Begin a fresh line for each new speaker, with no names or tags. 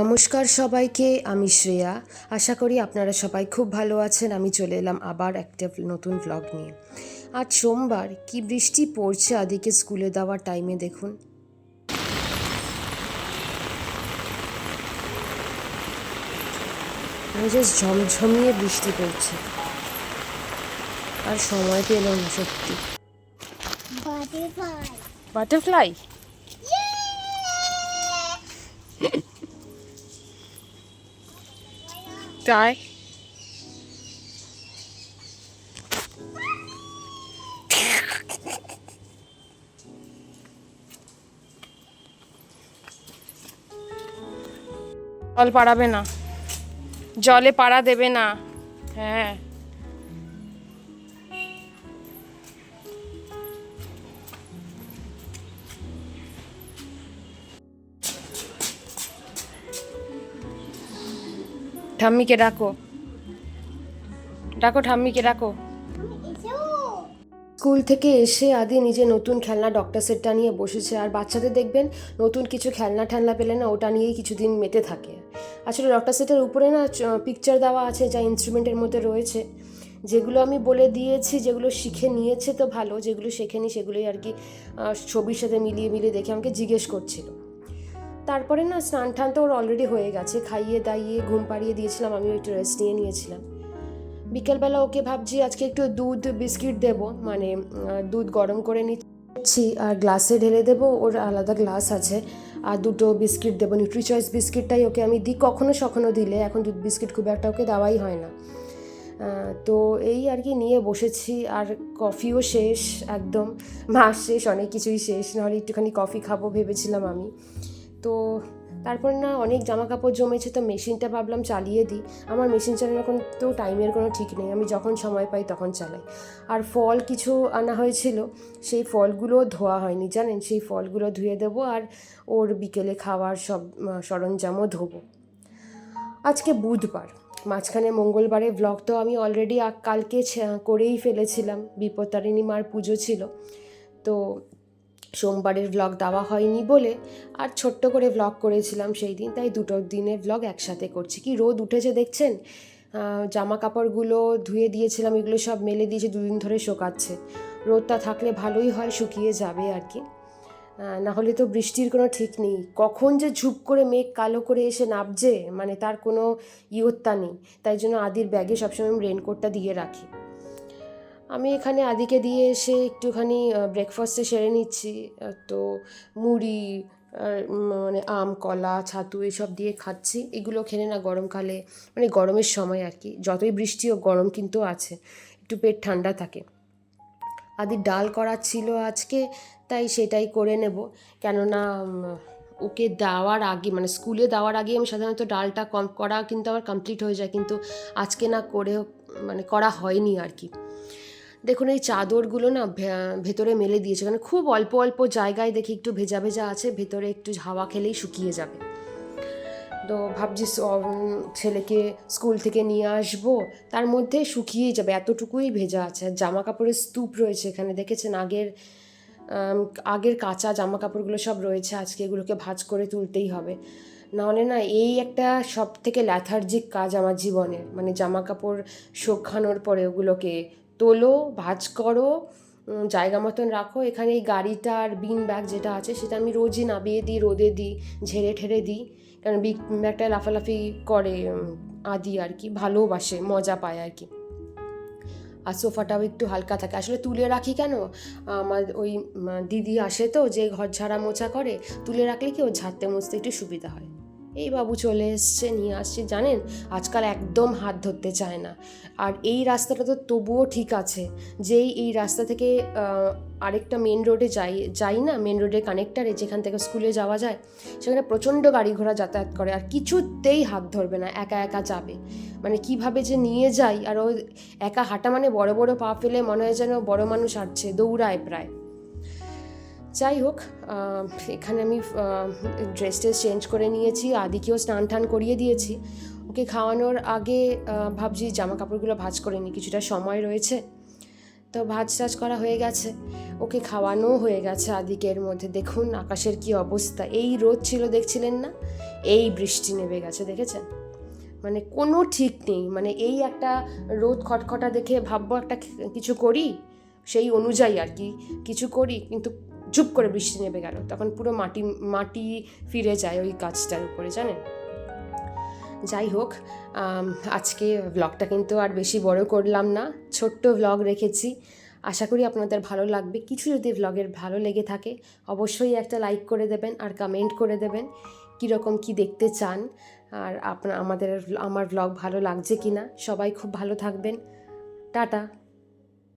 নমস্কার সবাইকে আমি শ্রেয়া। আশা করি আপনারা সবাই খুব ভালো আছেন। আমি চলে এলাম আবার একটা নতুন ভ্লগ নিয়ে। আজ সোমবার কি বৃষ্টি পড়ছে আদিকে স্কুলে দেওয়ার টাইমে দেখুন। জাস্ট ঝমঝমিয়ে বৃষ্টি পড়ছে। আর সময় পেল না সত্যি।
Butterfly.
বাটারফ্লাই তাই জল পাড়াবে না। জলে পাড়া দেবে না। হ্যাঁ। ঠাম্মিকে ডাকো। ডাকো ঠাম্মিকে, ডাকো। স্কুল থেকে এসে আদি নিজে নতুন খেলনা ডক্টর সেটটা নিয়ে বসেছে আর বাচ্চাদের দেখবেন নতুন কিছু খেলনা ঠেলনা পেলে না ওটা নিয়েই কিছুদিন মেতে থাকে। আসলে ডক্টর সেটের উপরে না পিকচার দেওয়া আছে, যা ইনস্ট্রুমেন্টের মধ্যে রয়েছে। যেগুলো আমি বলে দিয়েছি, যেগুলো শিখে নিয়েছে তো ভালো, যেগুলো শেখেনি সেগুলোই আর কি ছবির সাথে মিলিয়ে মিলিয়ে দেখে আমাকে জিজ্ঞেস করছিল। তারপরে না স্নান টান তো ওর অলরেডি হয়ে গেছে। খাইয়ে দাইয়ে, ঘুম পাড়িয়ে দিয়েছিলাম আমি একটু রেস্ট নিয়ে নিয়েছিলাম। বিকেলবেলা ওকে ভাবছি আজকে একটু দুধ, বিস্কিট দেবো। মানে দুধ গরম করে নিচ্ছি আর গ্লাসে ঢেলে দেবো। ওর আলাদা গ্লাস আছে। আর দুটো বিস্কিট দেবো। নিউট্রি চয়েস বিস্কিটটাই ওকে আমি দিই কখনো সখনো দিলে। এখন দুধ বিস্কিট খুব একটা ওকে দেওয়াই হয় না। তো এই আর কি নিয়ে বসেছি। আর কফিও শেষ, একদম। মাস শেষ, অনেক কিছুই শেষ। নাহলে একটুখানি কফি খাব ভেবেছিলাম আমি। তো তারপর না অনেক জামা কাপড় জমেছে, তো মেশিনটা ভাবলাম চালিয়ে দিই। আমার মেশিন চালানোর কোনো তো টাইমের কোনো ঠিক নেই। আমি যখন সময় পাই তখন চালাই। আর ফল কিছু আনা হয়েছিল, সেই ফলগুলো ধোয়া হয়নি, জানেন? সেই ফলগুলো ধুয়ে দেবো আর ওর বিকেলে খাওয়ার সব সরঞ্জামও ধোবো। আজকে বুধবার, মাঝখানে মঙ্গলবারে ব্লগ তো আমি অলরেডি কালকে করেই ফেলেছিলাম। বিপত্তারিণী মার পুজো ছিল। তো সোমবারের ব্লগ দেওয়া হয়নি বলে আর ছোট্ট করে ব্লগ করেছিলাম সেই দিন, তাই দুটো দিনের ব্লগ একসাথে করছি। কি রোদ উঠেছে দেখছেন? জামা কাপড়গুলো ধুয়ে দিয়েছিলাম, এগুলো সব মেলে দিয়েছে, দুদিন ধরে শোকাচ্ছে। রোদটা থাকলে ভালোই হয়, শুকিয়ে যাবে আর কি। না হলে তো বৃষ্টির কোনো ঠিক নেই। কখন যে ঝুপ করে মেঘ কালো করে এসে নামছে মানে তার কোনো ইয়ত্তা নেই। তাই জন্য আদির ব্যাগে সবসময় আমি রেনকোটটা দিয়ে রাখি। আমি এখানে আদিকে দিয়ে এসে একটুখানি ব্রেকফাস্টে সেরে নিচ্ছি। তো মুড়ি মানে আম, কলা, ছাতু এসব দিয়ে খাচ্ছি। এগুলো খেলে না গরমকালে মানে গরমের সময় আর কি, যতই বৃষ্টি ও গরম কিন্তু আছে, একটু পেট ঠান্ডা থাকে। আদি ডাল করা ছিল আজকে, তাই সেটাই করে নেব। কেননা ওকে দেওয়ার আগে মানে স্কুলে দেওয়ার আগে আমি সাধারণত ডালটা কম, করা কিন্তু আমার কমপ্লিট হয়ে যায়। কিন্তু আজকে না করে মানে করা হয়নি আর কি। দেখুন, এই চাদরগুলো না ভেতরে মেলে দিয়েছে। কারণ খুব অল্প অল্প জায়গায় দেখি একটু ভেজা ভেজা আছে, ভেতরে একটু হাওয়া খেলেই শুকিয়ে যাবে। তো ভাবছি ছেলেকে স্কুল থেকে নিয়ে আসব, তার মধ্যে শুকিয়ে যাবে, এতটুকুই ভেজা আছে। আর জামা কাপড়ের স্তূপ রয়েছে এখানে, দেখেছেন? আগের আগের কাঁচা জামা কাপড়গুলো সব রয়েছে, আজকে এগুলোকে ভাঁজ করে তুলতেই হবে। নাহলে না এই একটা সব থেকে ল্যাথার্জিক কাজ আমার জীবনের মানে জামা কাপড় শোকানোর পরে ওগুলোকে তোলো, ভাঁজ করো জায়গা মতন রাখো। এখানে এই গাড়িটা আর বিন ব্যাগ যেটা আছে, সেটা আমি রোজই নামিয়ে দিই, রোদে দিই, ঝেড়ে ঠেড়ে দিই। কারণ বিগ ব্যাগটা লাফালাফি করে আদি আর কি ভালোবাসে মজা পায় আর কি। আর সোফাটাও একটু হালকা থাকে। আসলে তুলে রাখি কেন? আমার ওই দিদি আসে তো, যে ঘর ঝাড়া মোছা করে, তুলে রাখলে কি ও ঝাড়তে মুছতে একটু সুবিধা হয়। এই বাবু চলে এসছে, নিয়ে আসছে, জানেন? আজকাল একদম হাত ধরতে চায় না। আর এই রাস্তাটা তো তবুও ঠিক আছে যেই এই রাস্তা থেকে আরেকটা মেন রোডে যাই যাই না? মেন রোডের কানেক্টারে যেখান থেকে স্কুলে যাওয়া যায়, সেখানে প্রচণ্ড গাড়ি ঘোড়া যাতায়াত করে আর কিছুতেই হাত ধরবে না, একা একা যাবে। মানে কীভাবে যে নিয়ে যাই, আর ও একা হাঁটা মানে বড় বড় পা ফেলে মনে হয় যেন বড় মানুষ হাঁটছে, দৌড়ায় প্রায়। যাই হোক এখানে আমি ড্রেস ট্রেস চেঞ্জ করে নিয়েছি, আদিকেও স্নান টান করিয়ে দিয়েছি। ওকে খাওয়ানোর আগে ভাবছি জামা কাপড়গুলো ভাজ করে নিই, কিছুটা সময় রয়েছে। তো ভাত টাজ করা হয়ে গেছে। ওকে খাওয়ানো হয়ে গেছে আদিকের মধ্যে। দেখুন আকাশের কি অবস্থা। এই রোদ ছিল, দেখছিলেন না? এই বৃষ্টি নেমে গেছে, দেখেছেন? মানে কোনো ঠিক নেই। মানে এই একটা রোদ খটখটা দেখে ভাববো একটা কিছু করি? সেই অনুযায়ী আর কি কিছু করি। কিন্তু চুপ করে বৃষ্টি নেমে গেল। তখন পুরো মাটি মাটি ফিরে যায় ওই গাছটার উপরে, জানেন? যাই হোক আজকে ব্লগটা কিন্তু আর বেশি বড় করলাম না। ছোট্ট ব্লগ রেখেছি। আশা করি আপনাদের ভালো লাগবে। কিছু যদি ব্লগের ভালো লেগে থাকে, অবশ্যই একটা লাইক করে দেবেন আর কমেন্ট করে দেবেন কীরকম কি দেখতে চান আর আপনার আমাদের, আমার ব্লগ ভালো লাগছে কি না সবাই খুব ভালো থাকবেন। টাটা।